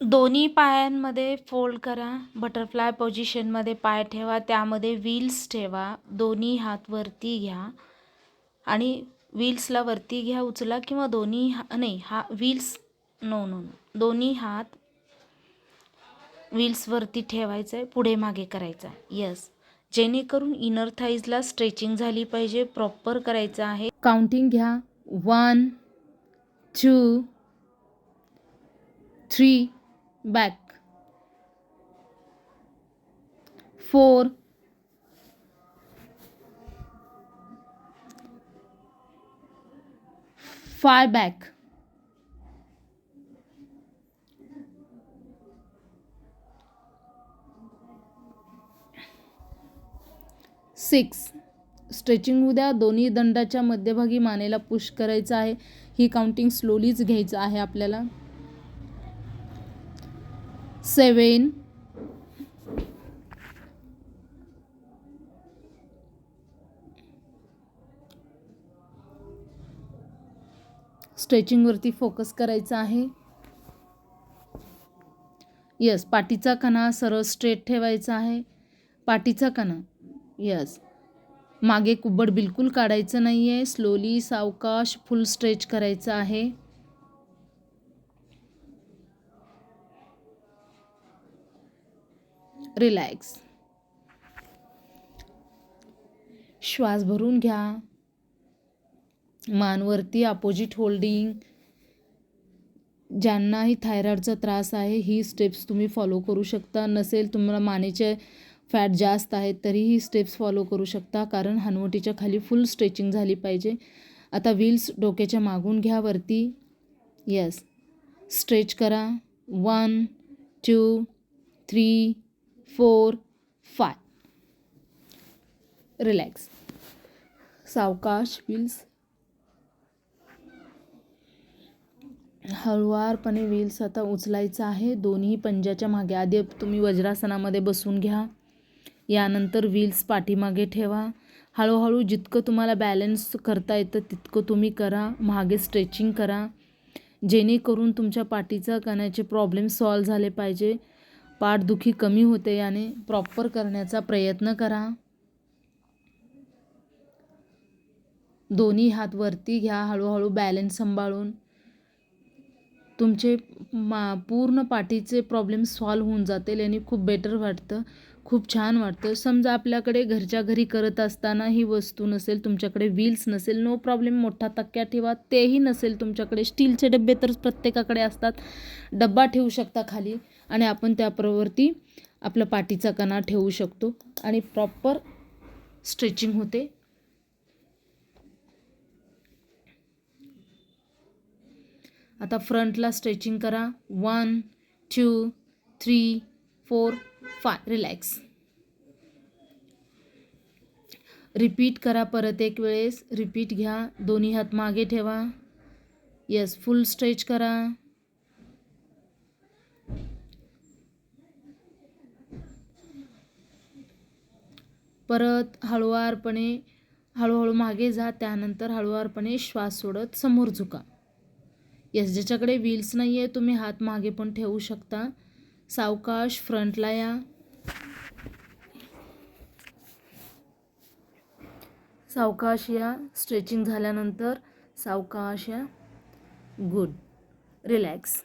दोन्ही पायांमध्ये फोल्ड करा. बटरफ्लाय पोझिशनमध्ये पाय ठेवा. त्यामध्ये व्हील्स ठेवा. दोन्ही हात वरती घ्या. आणि व्हील्सला वरती घ्या उचला किंवा दोन्ही हा नाही हा व्हील्स नो नो नो दोन्ही हात व्हील्सवरती ठेवायचं आहे पुढे मागे करायचं आहे यस जेणेकरून इनर थाईजला स्ट्रेचिंग झाली पाहिजे प्रॉपर करायचं आहे. काउंटिंग घ्या. One two three back four five back six stretching उद्या दोन्ही दंडाच्या मध्यभागी मानेला पुश करायचं आहे. ही काउंटिंग स्लोलीच घ्यायचं आहे आपल्याला. सेवन. स्ट्रेचिंगवरती फोकस करायचा आहे. यस पाठीचा कणा सरळ स्ट्रेट ठेवायचा आहे. पाठीचा कणा यस मागे कुबड बिलकुल काढायचं नाही आहे स्लोली सावकाश फुल स्ट्रेच करायचं आहे. रिलॅक्स श्वास भरून घ्या. मानवरती अपोजिट होल्डिंग ज्यांनाही थायरॉईडचा त्रास आहे ही स्टेप्स तुम्ही फॉलो करू शकता. नसेल तुम्हाला मानेचे फॅट जास्त आहेत तरीही स्टेप्स फॉलो करू शकता. कारण हनवटीच्या खाली फुल स्ट्रेचिंग झाली पाहिजे. आता व्हील्स डोक्याच्या मागून घ्या वरती. येस स्ट्रेच करा. One two three four five. Relax सावकाश व्हील्स हळुवारपणे व्हील्स आता उचलायचं आहे. दोन्ही पंजाच्या मागे. आधी तुम्ही वज्रासनामध्ये बसून घ्या. यानंतर व्हील्स पाठीमागे ठेवा. हळूहळू जितकं तुम्हाला बॅलन्स करता येतं तितकं तुम्ही करा. मागे स्ट्रेचिंग करा. जेणेकरून तुमच्या पाठीचा कण्याचे प्रॉब्लेम सॉल्व झाले पाहिजे. पाठदुखी कमी होते याने प्रॉपर करण्याचा प्रयत्न करा. दोन्ही हात वरती घ्या हळूहळू बॅलन्स सांभाळून. तुमचे मा पूर्ण पाठीचे प्रॉब्लेम सॉल्व होऊन जातील आणि खूप बेटर वाटतं. खूप छान वाटतं. समजा आपल्याकडे घरच्या घरी करत असताना ही वस्तू नसेल तुमच्याकडे व्हील्स नसेल नो प्रॉब्लेम मोठा तक्क्या ठेवा. तेही नसेल तुमच्याकडे. स्टीलचे डबे तर प्रत्येकाकडे असतात. डब्बा ठेवू शकता खाली. आणि आपण त्याप्रवरती आपला पाठीचा कणा ठेवू शकतो. आणि प्रॉपर स्ट्रेचिंग होते. आता फ्रंटला स्ट्रेचिंग करा. One two three four five relax repeat करा परत एक वेळेस. रिपीट घ्या. दोन्ही हात मागे ठेवा. येस फुल स्ट्रेच करा. परत हळुवारपणे हळूहळू मागे जा त्यानंतर हळुवारपणे श्वास सोडत समोर झुका. यस ज्याच्याकडे व्हील्स नाही आहे तुम्ही हात मागे पण ठेवू शकता. सावकाश फ्रंटला या. सावकाश या. स्ट्रेचिंग झाल्यानंतर सावकाश या. गुड. रिलॅक्स.